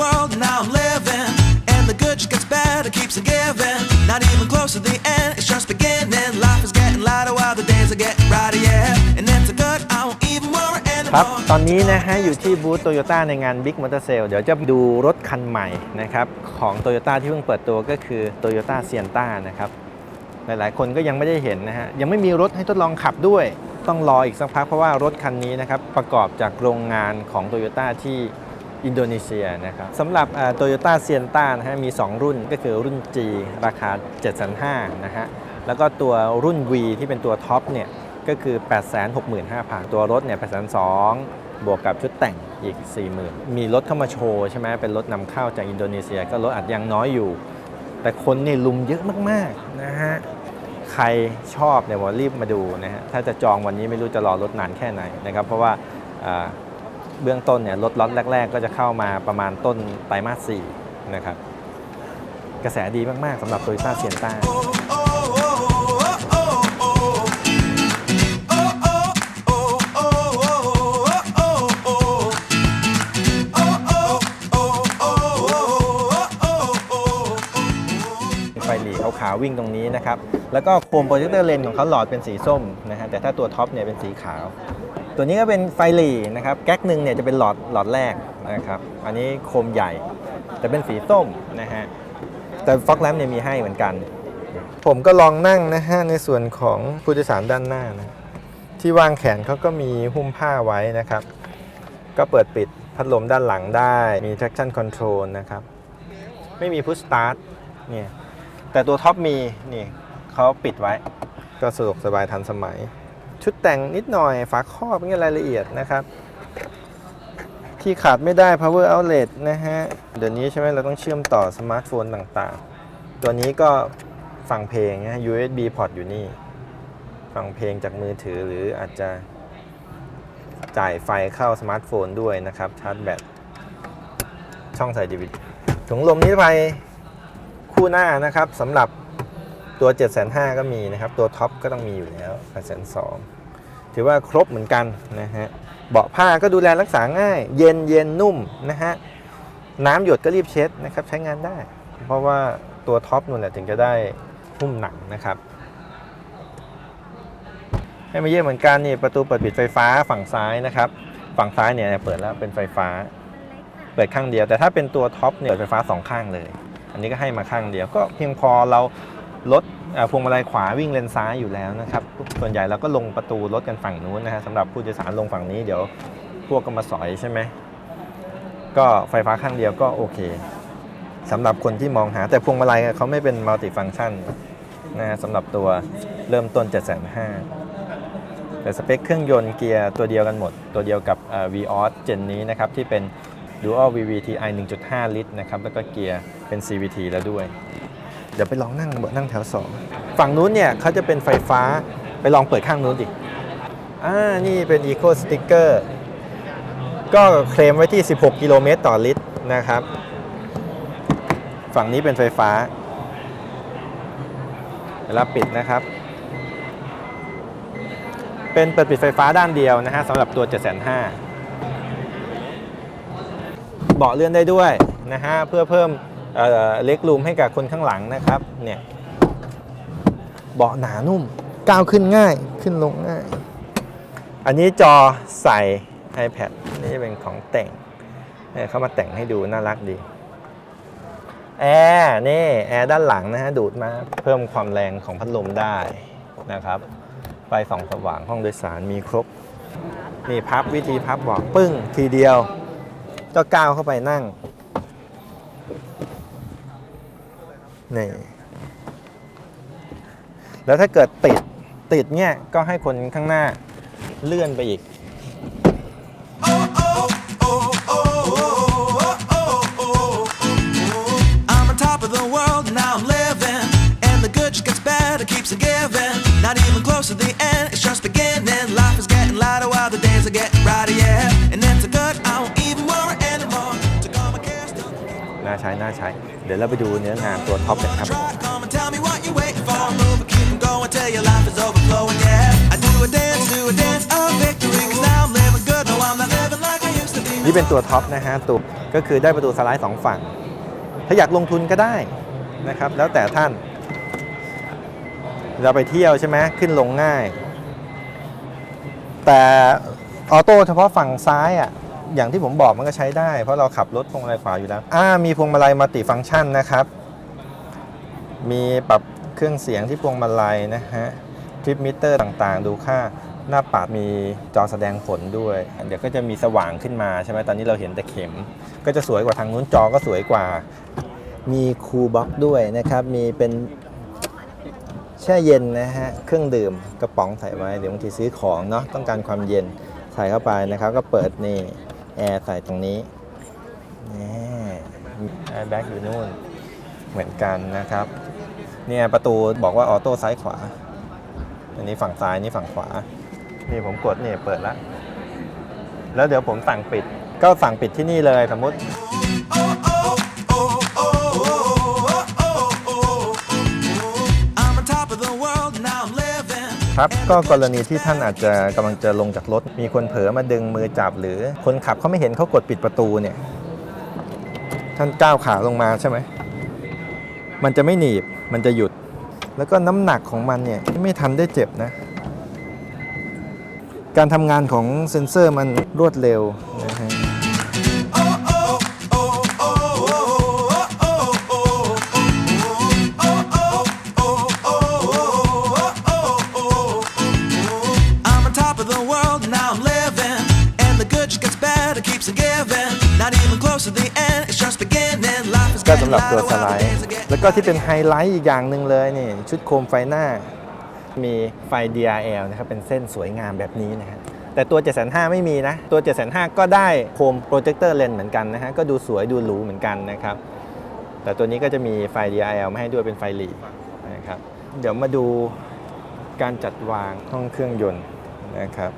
world now I'm living. And the good just gets better, keeps on giving. Not even close to the end, it's just beginning. Life is getting lighter while the days are getting brighter, yeah. And it's a good, I won't even worry ครับ anymore. ตอนนี้นะฮะอยู่ที่บูธโตโยต้าในงาน Big Motor Sale เดี๋ยวจะดูรถคันใหม่นะครับของโตโยต้าที่เพิ่งเปิดตัวก็คือ Toyota s i e n t a นะครับ หลายๆ คนก็ยังไม่ได้เห็นนะฮะ ยังไม่มีรถให้ทดลองขับด้วย ต้องรออีกสักพักเพราะว่ารถคันนี้นะครับ ประกอบจากโรงงานของ Toyota ที่ อินโดนีเซียนะครับสำหรับโตโยต้าเซียนต้านะฮะมี 2 รุ่นก็คือรุ่น G ราคา 7,500นะฮะแล้วก็ตัวรุ่น V ที่เป็นตัวท็อปเนี่ยก็คือ 865,000 ตัวรถเนี่ย802,000 บวกกับชุดแต่งอีก 40,000 มีรถเข้ามาโชว์ใช่ไหมเป็นรถนำเข้าจากอินโดนีเซีย ก็รถอาจยังน้อยอยู่ แต่คนนี่ลุมเยอะมากๆนะฮะใครชอบเนี่ยว่ารีบมาดูนะฮะถ้าจะจองวันนี้ไม่รู้จะรอรถนานแค่ไหนนะครับเพราะว่า เบื้องต้นเนี่ยรถล็อตแรก ๆ ก็จะเข้ามาประมาณต้นไตรมาส4นะครับ กระแสดีมาก ๆสำหรับ Toyota s i e n t a Oh, oh, oh, oh, oh, oh. Oh, oh, oh, oh, oh, oh, oh. Oh, oh, oh, oh, oh, oh, oh. ไฟหลีขาวๆวิ่งตรงนี้นะครับ แล้วก็โคมโปรเจคเตอร์เลนของเขาหลอดเป็นสีส้มนะฮะแต่ถ้าตัวท็อปเนี่ยเป็นสีขาว ตัวนี้ก็เป็นไฟหลีนะครับแก๊กหนึ่งเนี่ยจะเป็นหลอดหลอดแรกนะครับ อันนี้โคมใหญ่ แต่เป็นสีส้มนะฮะแต่ฟ็อกแลมเนี่ยมีให้เหมือนกัน ผมก็ลองนั่งนะฮะในส่วนของผู้โดยสารด้านหน้านะที่วางแขนเขาก็มีหุ้มผ้าไว้นะครับ ก็เปิดปิดพัดลมด้านหลังได้มี traction control นะครับ ไม่มี push start เนี่ยแต่ตัวท็อปมีนี่เขาปิดไว้ก็สะดวกสบายทันสมัย ชุดแต่งนิดหน่อย ฝาครอบนี่รายละเอียดนะครับ ที่ขาดไม่ได้ power outlet นะฮะ เดี๋ยวนี้ใช่ไหมเราต้องเชื่อมต่อสมาร์ทโฟนต่างๆ ตัวนี้ก็ฟังเพลงนะ USB port อยู่นี่ ฟังเพลงจากมือถือหรืออาจจะจ่ายไฟเข้าสมาร์ทโฟนด้วยนะครับ ชาร์จแบต ช่องใส่ DVD ถุงลมนิรภัยคู่หน้านะครับสำหรับตัว 7,500ก็มีนะครับ ตัวท็อปก็ต้องมีอยู่แล้ว8,200 ถือว่าครบเหมือนกันนะฮะเบาะผ้าก็ดูแลรักษาง่าย เย็นเย็นนุ่มนะฮะน้ำหยดก็รีบเช็ดนะครับใช้งานได้ เพราะว่าตัวท็อปนู่นแหละถึงจะได้หุ้มหนังนะครับ ให้มาเยี่ยมเหมือนกันนี่ประตูเปิดปิดไฟฟ้าฝั่งซ้ายนะครับ ฝั่งซ้ายเนี่ยเปิดแล้วเป็นไฟฟ้า เปิดข้างเดียว แต่ถ้าเป็นตัวท็อปเนี่ยเปิดไฟฟ้าสองข้างเลย อันนี้ก็ให้มาข้างเดียวก็เพียงพอเรา ลดเอ่อพวงมาลัยขวาวิ่งเลนซ้ายอยู่แล้วนะครับ ส่วนใหญ่เราก็ลงประตูรถกันฝั่งนู้นนะฮะสำหรับผู้โดยสารลงฝั่งนี้เดี๋ยวพวกก็มาสอยใช่ไหมก็ไฟฟ้าข้างเดียวก็โอเคสำหรับคนที่มองหาแต่พวงมาลัยเขาไม่เป็นมัลติฟัง c t ชันนะฮะสำหรับตัวเริ่มต้น 7,500แต่สเปคเครื่องยนต์เกียร์ตัวเดียวกันหมด ตัวเดียวกับเอ่อ Vios เจนนี้นะครับ ที่เป็น Dual VVTi 1.5 ลิตรนะครับ แล้วก็เกียร์เป็น CVT แล้วด้วย เดี๋ยวไปลองนั่งเบาะนั่งแถว2ฝั่งนู้นเนี่ยเขาจะเป็นไฟฟ้าไปลองเปิดข้างนู้นดิอ่านี่เป็น Eco Sticker ก็เคลมไว้ที่ 16 กิโลเมตรต่อลิตรนะครับ ฝั่งนี้เป็นไฟฟ้าเวลาปิดนะครับ เป็นเปิดปิดไฟฟ้าด้านเดียวนะฮะสำหรับตัว 7,500เบาะเลื่อนได้ด้วยนะฮะเพื่อเพิ่ม เล็กรูมให้กับคนข้างหลังนะครับเนี่ยเบาะหนานุ่มก้าวขึ้นง่ายขึ้นลงง่าย อันนี้จอใส่ iPad นี่จะเป็นของแต่งเเขามาแต่งให้ดูน่ารักดีแอร์นี่แอร์ด้านหลังนะฮะดูดมาเพิ่มความแรงของพัดลมได้นะครับไฟส่องสว่างห้องโดยสารมีครบนี่พับวิธีพับบอกปึ้งทีเดียวก็ก้าวเข้าไปนั่ง นี่แล้วถ้าเกิดติดติดเนี่ยก็ให้คนข้างหน้าเลื่อนไปอีก I'm on top of the world, now I'm living. And the good just gets better, keeps on giving. Not even close to the end, it's just beginning. Life is getting lighter while the days are getting brighter, yeah. ใช้น่าใช้ เดี๋ยวเราไปดูเนื้องานตัวท็อปกันครับ นี่เป็นตัวท็อปนะฮะตัวก็คือได้ประตูสไลด์สองฝั่ง ถ้าอยากลงทุนก็ได้นะครับ แล้วแต่ท่าน เราไปเที่ยวใช่ไหมขึ้นลงง่าย แต่ออโต้เฉพาะฝั่งซ้ายอะ อย่างที่ผมบอกมันก็ใช้ได้ เพราะเราขับรถพวงมาลัยขวาอยู่แล้วอ่ามีพวงมาลัยมัลติฟังก์ชันนะครับ มีปรับเครื่องเสียงที่พวงมาลัยนะฮะทริปมิเตอร์ต่างๆ ดูค่าหน้าปัดมีจอแสดงผลด้วย เดี๋ยวก็จะมีสว่างขึ้นมาใช่ไหมตอนนี้เราเห็นแต่เข็ม ก็จะสวยกว่าทางนู้นจอก็สวยกว่า มีคูลบ็อกด้วยนะครับ มีเป็นแช่เย็นนะฮะ เครื่องดื่มกระป๋องใส่ไว้ เดี๋ยวบางทีซื้อของเนาะต้องการความเย็นใส่เข้าไปนะครับ ก็เปิดนี่ แอร์ใส่ตรงนี้นี่แอร์แบ็กอยู่นู่นเหมือนกันนะครับ เนี่ยประตูบอกว่าออโต้ซ้ายขวา อันนี้ฝั่งซ้ายนี่ฝั่งขวา นี่ผมกดเนี่ยเปิดแล้ว แล้วเดี๋ยวผมสั่งปิด ก็สั่งปิดที่นี่เลยสมมติ ครับ ก็กรณีที่ท่านอาจจะกำลังจะลงจากรถ มีคนเผลอมาดึงมือจับ หรือคนขับเขาไม่เห็นเขากดปิดประตูเนี่ย ท่านก้าวขาลงมาใช่ไหม มันจะไม่หนีบ มันจะหยุด แล้วก็น้ำหนักของมันเนี่ยไม่ทันได้เจ็บนะ การทำงานของเซ็นเซอร์มันรวดเร็วนะฮะำหรับตัวสไลด์ แล้วก็ที่เป็นไฮไลท์อีกอย่างหนึ่งเลยนี่ชุดโคมไฟหน้า มีไฟ DRL นะครับเป็นเส้นสวยงามแบบนี้นะฮะแต่ตัว705ไม่มีนะ ตัว705ก็ได้โคมโปรเจคเตอร์เลนส์เหมือนกันนะฮะก็ดูสวยดูหรูเหมือนกันนะครับ แต่ตัวนี้ก็จะมีไฟ DRL มาให้ด้วยเป็นไฟหลีนะครับเดี๋ยวมาดูการจัดวางห้องเครื่องยนต์นะครับ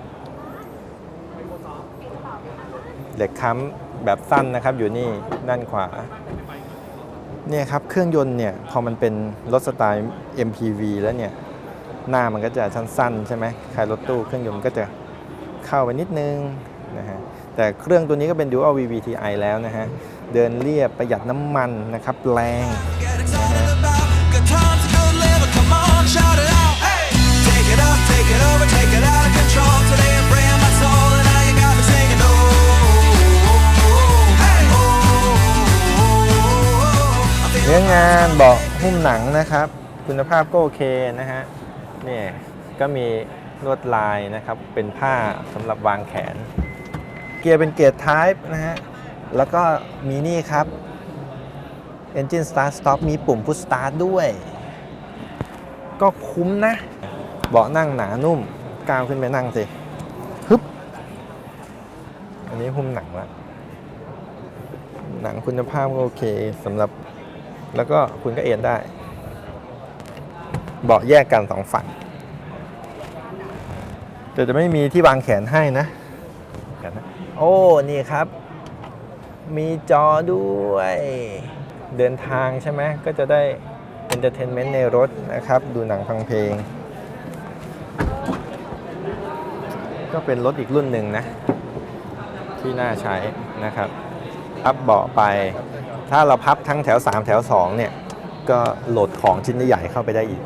เหล็กค้ำแบบสั้นนะครับอยู่นี่ด้านขวา เนี่ยครับเครื่องยนต์เนี่ยพอมันเป็นรถสไตล์ MPV แล้วเนี่ยหน้ามันก็จะสั้นๆใช่ไหมคล้ายรถตู้เครื่องยนต์ก็จะเข้าไปนิดนึงนะฮะแต่เครื่องตัวนี้ก็เป็น Dual VVTi แล้วนะฮะเดินเรียบประหยัดน้ำมันนะครับแรง Get excited about good านเบาะหุ้มหนังนะครับ คุณภาพก็โอเคนะฮะนี่ก็มีลวดลายนะครับ เป็นผ้าสำหรับวางแขน เกียร์เป็นเกียร์ Type นะฮะ แล้วก็มีนี่ครับ Engine Start Stop มีปุ่ม Push Start ด้วย ก็คุ้มนะ เบาะนั่งหนานุ่ม ก้าวขึ้นไปนั่งสิฮึบอันนี้หุ้มหนังละหนังคุณภาพก็โอเคสำหรับ แล้วก็คุณก็เอนได้ เบาะแยกกันสองฝั่ง แต่จะไม่มีที่วางแขนให้นะ โอ้ นี่ครับ มีจอด้วย เดินทางใช่ไหม ก็จะได้เอนเตอร์เทนเมนต์ในรถนะครับ ดูหนังฟังเพลง ก็เป็นรถอีกรุ่นหนึ่งนะ ที่น่าใช้นะครับพับเบาะไป ถ้าเราพับทั้งแถว 3 แถว 2 เนี่ย ก็โหลดของชิ้นใหญ่เข้าไปได้อีก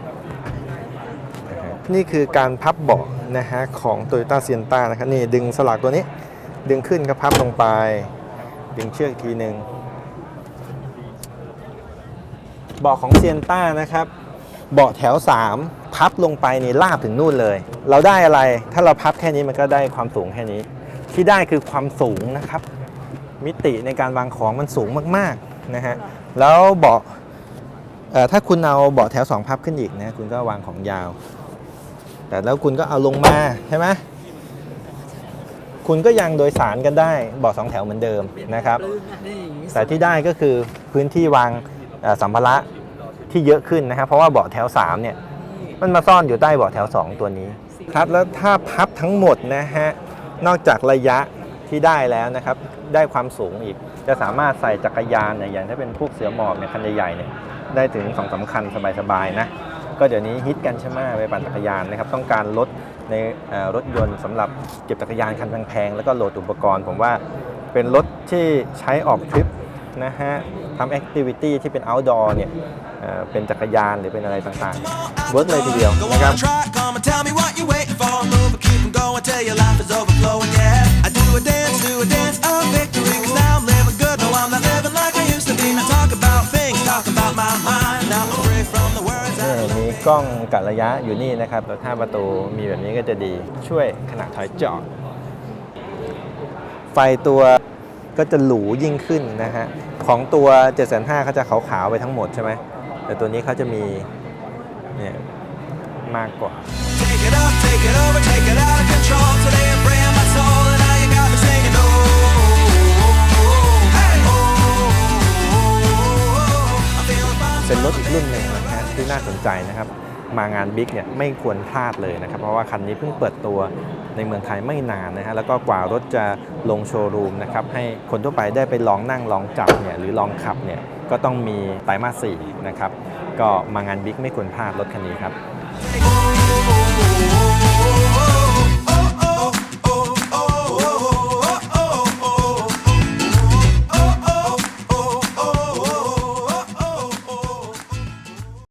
นี่คือการพับเบาะนะฮะของ Toyota Sienna นะครับนี่ดึงสลักตัวนี้ ดึงขึ้นก็พับลงไป ดึงเชือกอีกทีหนึ่งเบาะของเซียนต้านะครับเบาะแถว 3 พับลงไปนี่ลาบถึงนู่นเลย เราได้อะไรถ้าเราพับแค่นี้มันก็ได้ความสูงแค่นี้ ที่ได้คือความสูงนะครับ มิติในการวางของมันสูงมากๆ นะฮะแล้วเบาะเอ่อถ้าคุณเอาเบาะแถว2พับขึ้นอีกนะคุณก็วางของยาว แต่แล้วคุณก็เอาลงมาใช่ไหมคุณก็ยังโดยสารกันได้เบาะสองแถวเหมือนเดิมนะครับ แต่ที่ได้ก็คือพื้นที่วางสัมภาระที่เยอะขึ้นนะครับเพราะว่าเบาะแถว3เนี่ยมันมาซ่อนอยู่ใต้เบาะแถว 2 ตัวนี้ครับแล้วถ้าพับทั้งหมดนะฮะนอกจากระยะที่ได้แล้วนะครับ ได้ความสูงอีก จะสามารถใส่จักรยานเนี่ยอย่างถ้าเป็นพวกเสือหมอบเนี่ยคันใหญ่ๆเนี่ยได้ถึง2อสาคันสบายๆนะก็เดี๋ยวนี้ฮิตกันใช่ไหมไปปั่นจักรยานนะครับต้องการรถในรถยนต์สำหรับเก็บจักรยานคันแพงๆแล้วก็โหลดอุปกรณ์ ผมว่าเป็นรถที่ใช้ออกทริปนะฮะทำแอคทิวิตี้ที่เป็น outdoor เนี่ยเเป็นจักรยานหรือเป็นอะไรต่างๆเวิร์กเลยทีเดียวนะครับ I do a dance, do a dance of victory, กล้องกะระยะอยู่นี่นะครับแล้วถ้าประตูมีแบบนี้ก็จะดีช่วยขณะถอยจอด ไฟตัวก็จะหรูยิ่งขึ้นนะฮะ ของตัว 7,500เขาจะขาวๆไปทั้งหมดใช่ไหม แต่ตัวนี้เขาจะมีเนี่ยมากกว่า Take it up, take it over, take it out of control. Today I'm freeing my soul, and now you got me singing. Oh, hey, oh, I'm feeling fine. เป็นรถอีกรุ่นหนึ่งนะฮะ ที่น่าสนใจนะครับ มางานบิ๊กเนี่ยไม่ควรพลาดเลยนะครับ เพราะว่าคันนี้เพิ่งเปิดตัวในเมืองไทยไม่นานนะฮะแล้วก็กว่ารถจะลงโชว์รูมนะครับให้คนทั่วไปได้ไปลองนั่งลองจับเนี่ยหรือลองขับเนี่ยก็ต้องมีไตรมาสี่นะครับ ก็มางานบิ๊กไม่ควรพลาดรถคันนี้ครับ Oh,